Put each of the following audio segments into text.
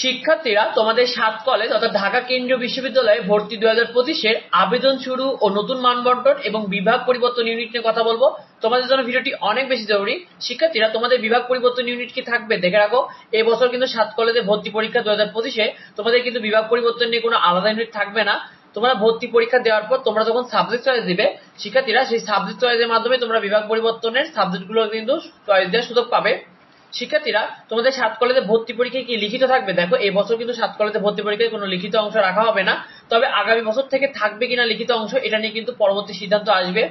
শিক্ষার্থীরা তোমাদের সাত কলেজ অর্থাৎ ঢাকা কেন্দ্রীয় বিশ্ববিদ্যালয়ে ভর্তি দুই হাজার পঁচিশের আবেদন শুরু ও নতুন মানবন্টন এবং বিভাগ পরিবর্তন ইউনিট নিয়ে কথা বলব। তোমাদের জন্য ভিডিওটি অনেক বেশি জরুরি। শিক্ষার্থীরা, তোমাদের বিভাগ পরিবর্তন ইউনিট কি থাকবে দেখে রাখো। এই বছর কিন্তু সাত কলেজে ভর্তি পরীক্ষা দু হাজার পঁচিশে। তোমাদের কিন্তু বিভাগ পরিবর্তন নিয়ে কোনো আলাদা ইউনিট থাকবে না। তোমরা ভর্তি পরীক্ষা দেওয়ার পর তোমরা যখন সাবজেক্ট চয়েস দিবে, শিক্ষার্থীরা সেই সাবজেক্ট চয়েসের মাধ্যমে তোমরা বিভাগ পরিবর্তনের সাবজেক্টগুলো কিন্তু চয়েস দেওয়ার সুযোগ পাবে। শিক্ষার্থীরা, তোমাদের সাত কলেজে ভর্তি পরীক্ষায় কি লিখিত থাকবে? দেখো, এই বছর কিন্তু সাত কলেজে ভর্তি পরীক্ষায় কোনো লিখিত অংশ রাখা হবে না। তবে আগামী বছর থেকে থাকবে কিনা লিখিত অংশ, এটা নিয়ে কিন্তু পরবর্তী সিদ্ধান্ত আসবে।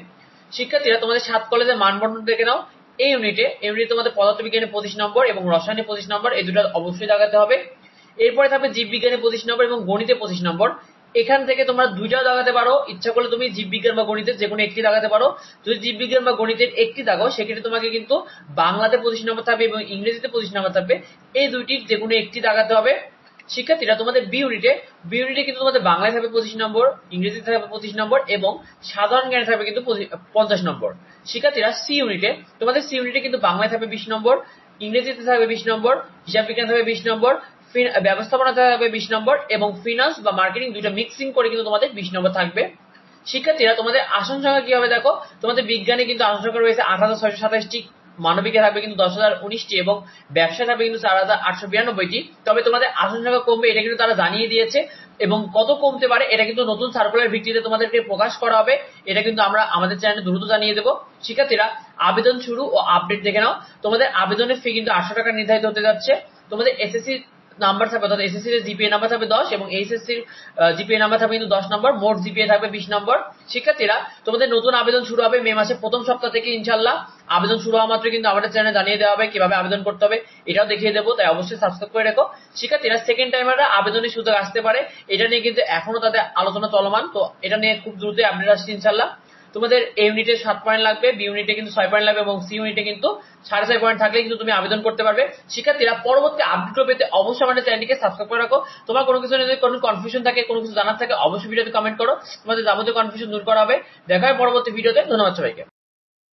শিক্ষার্থীরা, তোমাদের সাত কলেজের মানবন্টন দেখে নাও। এই ইউনিটে ইউনিটে তোমাদের পদার্থবিজ্ঞানে পঁচিশ নম্বর এবং রসায়নে পঁচিশ নম্বর, এই দুটো অবশ্যই দেখাতে হবে। এরপরে থাকবে জীববিজ্ঞানে পঁচিশ নম্বর এবং গণিতে পঁচিশ নম্বর। এখান থেকে তোমরা দুইটাও দাগাতে পারো। ইচ্ছা করলে তুমি জীববিজ্ঞান বা গণিতের যে কোনো একটি দাগাতে পারো। যদি জীববিজ্ঞান বা গণিতের একটি দাগাও, সেক্ষেত্রে তোমাকে কিন্তু বাংলাতে পঁচিশ নম্বর থাকবে এবং ইংরেজিতে পঁচিশ নম্বর থাকবে। এই দুইটির যে কোনো একটি দাগাতে হবে। শিক্ষার্থীরা, তোমাদের বি ইউনিটে বি ইউনিটে কিন্তু তোমাদের বাংলায় থাকবে পঁচিশ নম্বর, ইংরেজিতে থাকবে পঁচিশ নম্বর এবং সাধারণ জ্ঞানে থাকবে কিন্তু পঞ্চাশ নম্বর। শিক্ষার্থীরা সি ইউনিটে তোমাদের সি ইউনিটে কিন্তু বাংলায় থাকবে বিশ নম্বর, ইংরেজিতে থাকবে বিশ নম্বর, হিসাব বিজ্ঞান থাকবে বিশ নম্বর ব্যবস্থাপনা থাকবে বিশ নম্বর এবং ফিনান্স বা মার্কেটিং দুইটা মিক্সিং করে কিন্তু তোমাদের বিশ নম্বর থাকবে। শিক্ষার্থীরা তোমাদের আসন সংখ্যা কি হবে দেখো? তোমাদের বিজ্ঞানে কিন্তু আসন সংখ্যা রয়েছে আট হাজার ছয়শো সাতাশটি, মানবিকে থাকবে কিন্তু দশ হাজার উনিশটি এবং ব্যবসা থাকবে কিন্তু চার হাজার আটশো বিরানব্বইটি। তবে তোমাদের আসন সংখ্যা কমবে, এটা কিন্তু তারা জানিয়ে দিয়েছে এবং কত কমতে পারে এটা কিন্তু নতুন সার্কুলার ভিত্তিতে তোমাদেরকে প্রকাশ করা হবে, এটা কিন্তু আমরা আমাদের চ্যানেলে দ্রুত জানিয়ে দেবো। শিক্ষার্থীরা, আবেদন শুরু ও আপডেট দেখে নাও। তোমাদের আবেদনের ফি কিন্তু আটশো টাকা নির্ধারিত হতে যাচ্ছে। তোমাদের এসএসসি নাম্বার থাকবে অর্থাৎ এসএসসি এর জিপিএ নাম্বার থাকবে দশ এবং এইচএসসির জিপিএ নাম্বার থাকবে কিন্তু দশ নম্বর, মোট জিপিএ থাকবে বিশ নম্বর। শিক্ষার্থীরা, তোমাদের নতুন আবেদন শুরু হবে মে মাসের প্রথম সপ্তাহ থেকে ইনশাল্লাহ আবেদন শুরু হওয়া মাত্র কিন্তু আমাদের চ্যানেলে জানিয়ে দেওয়া হবে কীভাবে আবেদন করতে হবে, এটাও দেখিয়ে দেবো, তাই অবশ্যই সাবস্ক্রাইব করে রেখো। শিক্ষার্থীরা সেকেন্ড টাইমাররা আবেদনের সুযোগ আসতে পারে, এটা নিয়ে কিন্তু এখনও তাদের আলোচনা চলমান, তো এটা নিয়ে খুব দ্রুতই আপডেট আসছে ইনশাল্লাহ তোমাদের এ ইউনিটে সাত পয়েন্ট লাগবে বি ইউনিটে কিন্তু ছয় পয়েন্ট লাগবে এবং সি ইউনিটে কিন্তু সাড়ে ছয় পয়েন্ট থাকলে কিন্তু তুমি আবেদন করতে পারবে। শিক্ষার্থীরা পরবর্তী আপডেট পেতে অবশ্যই আমাদের চ্যানেলটিকে সাবস্ক্রাইব করে রাখো। তোমার কোনো কিছু যদি কোনো কনফিউশন থাকে, কোনো কিছু জানার থাকে, অবশ্যই ভিডিওতে কমেন্ট করো। তোমাদের যাবতীয় কনফিউশন দূর করা হবে। দেখা হয় পরবর্তী ভিডিওতে ধন্যবাদ সবাইকে।